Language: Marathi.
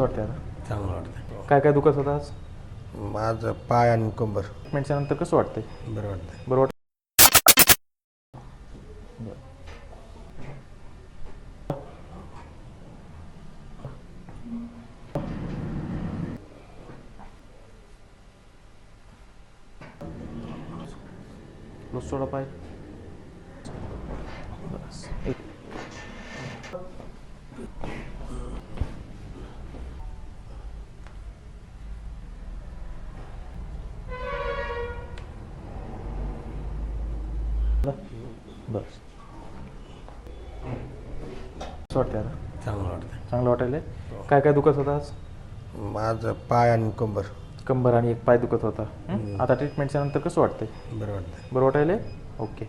कसं वाटतं आता? चांगलं वाटतं काय काय दुखत होतं आज? माझं पाय आणि कंबर. ट्रीटमेंटच्या नंतर कसं वाटतंय? बरं वाटतं बरं वाटतं सोडा पाय. बस. एक. बस कसं वाटतं आता? चांगलं वाटतं चांगलं वाटायला काय काय दुखत होतं आज? माझं पाय आणि कंबर. कंबर आणि एक पाय दुखत होता. हं? आता ट्रीटमेंटच्या नंतर कसं वाटतंय? बरं वाटतं बरं वाटायला ओके.